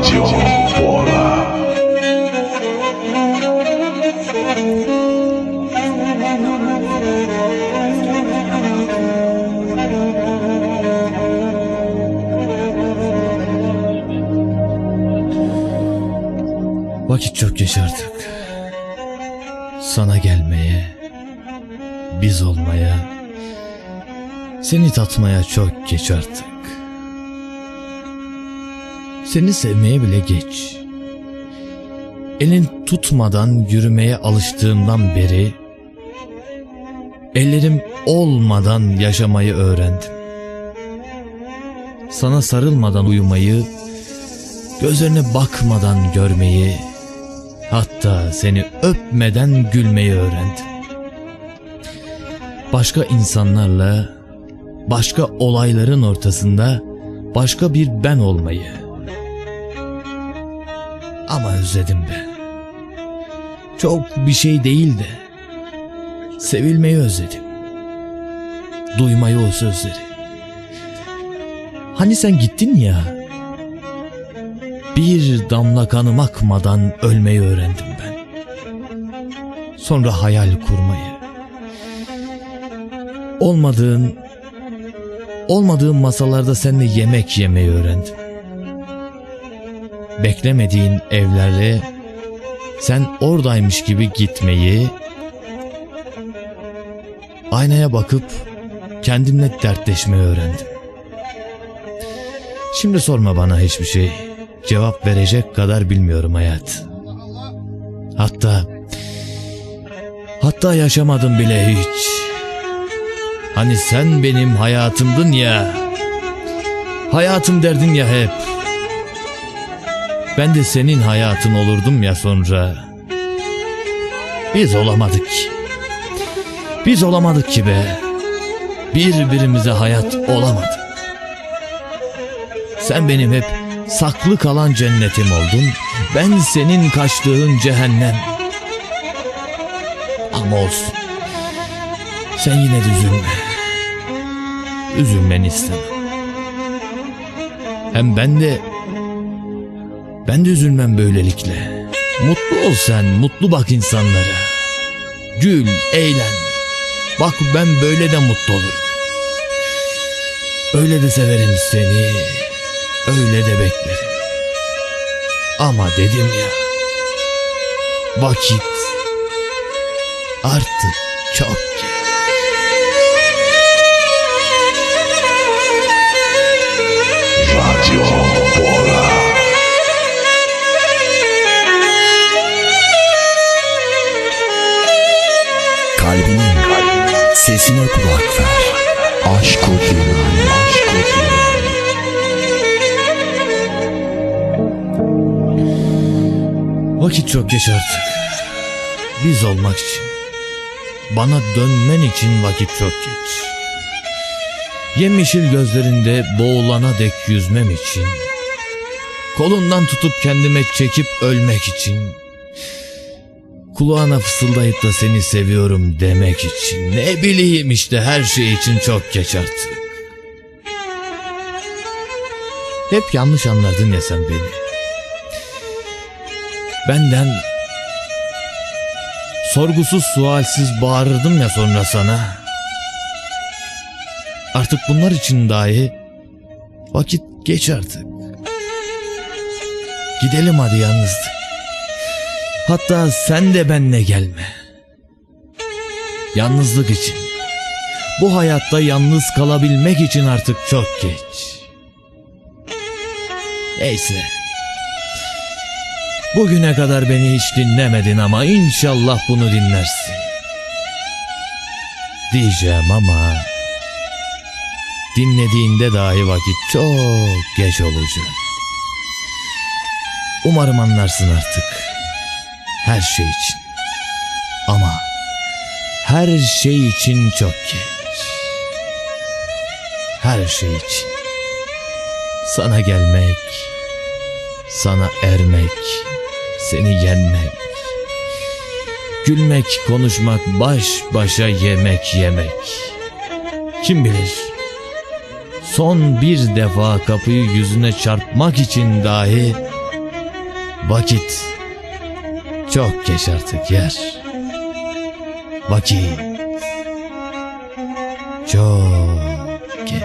Radio Vola. Vakit çok geç artık. Sana gelmeye, biz olmaya, seni tatmaya çok geç artık. Seni sevmeye bile geç. Elin tutmadan yürümeye alıştığımdan beri ellerim olmadan yaşamayı öğrendim. Sana sarılmadan uyumayı, gözlerine bakmadan görmeyi, hatta seni öpmeden gülmeyi öğrendim. Başka insanlarla, başka olayların ortasında başka bir ben olmayı. Ama özledim be. Çok bir şey değil de sevilmeyi özledim. Duymayı o sözleri. Hani sen gittin ya. Bir damla kanım akmadan ölmeyi öğrendim ben. Sonra hayal kurmayı. Olmadığın olmadığın masalarda seninle yemek yemeyi öğrendim. Beklemediğin evlere sen oradaymış gibi gitmeyi, aynaya bakıp kendimle dertleşmeyi öğrendim. Şimdi sorma bana hiçbir şey. Cevap verecek kadar bilmiyorum hayat. Hatta hatta yaşamadım bile hiç. Hani sen benim hayatımdın ya. Hayatım derdin ya hep. Ben de senin hayatın olurdum ya sonra. Biz olamadık. Biz olamadık ki be. Birbirimize hayat olamadık. Sen benim hep saklı kalan cennetim oldun. Ben senin kaçtığın cehennem. Ama olsun. Sen yine de üzülme. Üzülmeni istemem. Hem ben de ben de üzülmem böylelikle. Mutlu ol sen, mutlu bak insanlara. Gül, eğlen. Bak ben böyle de mutlu olurum. Öyle de severim seni. Öyle de beklerim. Ama dedim ya. Vakit artık çok Kalbinin sesine kulak ver. Aşk o aşk o. Vakit çok geç artık. Biz olmak için. Bana dönmen için vakit çok geç. Yemyeşil gözlerinde boğulana dek yüzmem için. Kolundan tutup kendime çekip ölmek için. Kulağına fısıldayıp da seni seviyorum demek için. Ne bileyim işte her şey için çok geç artık. Hep yanlış anladın ya sen beni. Benden sorgusuz sualsiz bağırırdım ya sonra sana. Artık bunlar için dahi vakit geç artık. Gidelim hadi yalnızlık. Hatta sen de benle gelme. Yalnızlık için. Bu hayatta yalnız kalabilmek için artık çok geç. Neyse. Bugüne kadar beni hiç dinlemedin ama inşallah bunu dinlersin. Diyeceğim ama dinlediğinde dahi vakit çok geç olacak. Umarım anlarsın artık. Her şey için. Ama her şey için çok geç. Her şey için. Sana gelmek, sana ermek, seni yenmek. Gülmek, konuşmak, baş başa yemek yemek. Kim bilir? Son bir defa kapıyı yüzüne çarpmak için dahi vakit çok geç artık yer. Vakit. Çok geç.